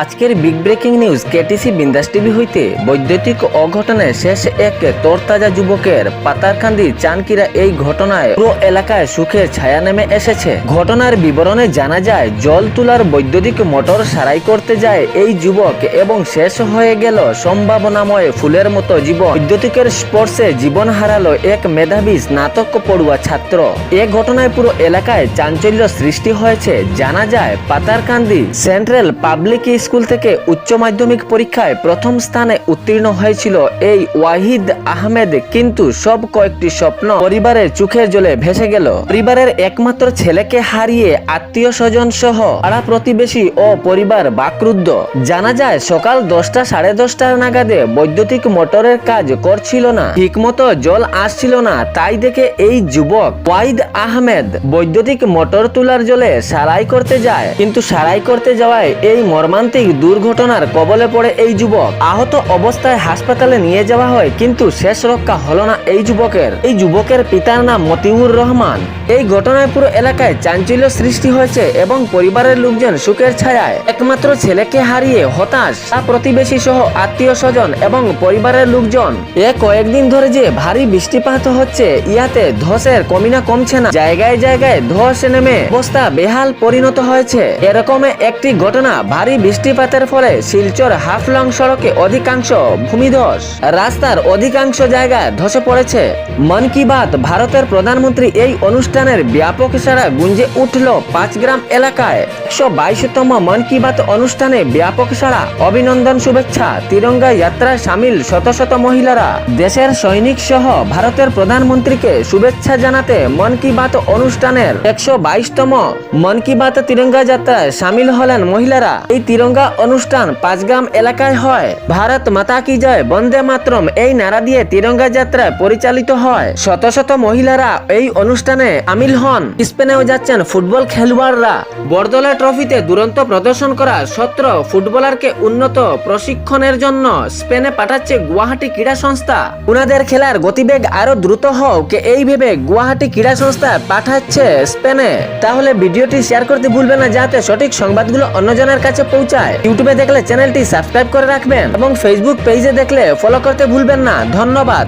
আজকের big breaking news KTC Bindas TV হইতে বৈদ্যুতিক অঘটনায় শেষ এক তরতাজা যুবকের পাতারকান্দি চানকিরা এই ঘটনায় পুরো এলাকায় সুখের ছায়া নেমে এসেছে। ঘটনার বিবরণে জানা যায়, জল তোলার বৈদ্যুতিক মোটর সারাই করতে যায় এই যুবক এবং শেষ হয়ে গেল সম্ভাবনাময় ফুলের মতো জীবন। বৈদ্যুতিকের স্পর্শে জীবন হারালো এক মেধাবী স্নাতক পড়ুয়া ছাত্র। এ ঘটনায় পুরো এলাকায় চাঞ্চল্য সৃষ্টি হয়েছে। জানা যায়, পাতারকান্দি সেন্ট্রাল পাবলিক স্কুল থেকে উচ্চ মাধ্যমিক পরীক্ষায় প্রথম স্থানে উত্তীর্ণ হয়েছিল এই ওয়াহিদ আহমেদ, কিন্তু সব কয়েকটি স্বপ্ন পরিবারের চোখের জলে ভেসে গেল। পরিবারের একমাত্র ছেলেকে হারিয়ে আত্মীয় স্বজন সহ পাড়া প্রতিবেশী ও পরিবার বাকরুদ্ধ। জানা যায়, সকাল দশটা সাড়ে দশটার নাগাদে বৈদ্যুতিক মোটরের কাজ করছিল না। ঠিকমতো জল আসছিল না, তাই দেখে এই যুবক ওয়াহিদ আহমেদ বৈদ্যুতিক মোটর তোলার জলে সারাই করতে যায়। কিন্তু সারাই করতে যাওয়ায় এই মর্মান্তিক দুর্ঘটনার কবলে পড়ে এই যুবক। আহত অবস্থায় হাসপাতালে নিয়ে যাওয়া হয়, কিন্তু শেষ রক্ষা হল না এই যুবকের। এই যুবকের পিতার নাম মতিউর রহমান। এই ঘটনায় পুরো এলাকায় চাঞ্চল্য সৃষ্টি হয়েছে এবং পরিবারের লোকজন সুখের ছায়ায়। একমাত্র ছেলেকে হারিয়ে হতাশ, তা প্রতিবেশী সহ আত্মীয় স্বজন এবং পরিবারের লোকজন। এ কয়েকদিন ধরে যে ভারী বৃষ্টিপাত হচ্ছে, ইয়াতে ধসের কমিনা কমছে না। জায়গায় জায়গায় ধস নেমে অবস্থা বেহাল পরিণত হয়েছে। এরকম একটি ঘটনা ভারী বৃষ্টিপাতের ফলে শিলচর হাফলং সড়কে অধিকাংশ ভূমিধস। রাস্তার অধিকাংশ জায়গায় ধসে পড়েছে। মন কি বাত, ভারতের প্রধানমন্ত্রী এই অনুষ্ঠানের ব্যাপক সারা গুঞ্জে উঠল পাঁচগ্রাম এলাকায়। একশো বাইশতম মন কি বাত অনুষ্ঠানে ব্যাপক সারা অভিনন্দন শুভেচ্ছা। তিরঙ্গা যাত্রায় সামিল শত শত মহিলারা। দেশের সৈনিক সহ ভারতের প্রধানমন্ত্রীকে শুভেচ্ছা জানাতে মন কি বাত অনুষ্ঠানের একশো বাইশতম মন কি বাত তিরঙ্গা যাত্রায় সামিল হলেন মহিলারা। এই তিরঙ্গা অনুষ্ঠান পাঁচগ্রাম এলাকায় হয়। ভারত মাতা কি জয়, বন্দে মাতরম এই নারা দিয়ে তিরঙ্গা যাত্রায় পরিচালিত হয়। শত শত মহিলারা এই অনুষ্ঠানে সামিল হন। স্পেনেও যাচ্ছেন ফুটবল খেলোয়াড়রা। বরদলা ট্রফিতে দুরন্ত প্রদর্শন করা সত্র ফুটবলারকে উন্নত প্রশিক্ষণের জন্য স্পেনে পাঠাচ্ছে গুয়াহাটি ক্রীড়া সংস্থা। উনাদের খেলার গতিবেগ আরও দ্রুত হোক এই ভেবে গুয়াহাটি ক্রীড়া সংস্থা পাঠাচ্ছে স্পেনে। তাহলে ভিডিওটি শেয়ার করতে ভুলবেন না, যাতে সঠিক সংবাদগুলো অন্যজনের কাছে পৌঁছায়। ইউটিউবে দেখলে চ্যানেলটি সাবস্ক্রাইব করে রাখবেন এবং ফেসবুক পেজে দেখলে ফলো করতে ভুলবেন না। ধন্যবাদ।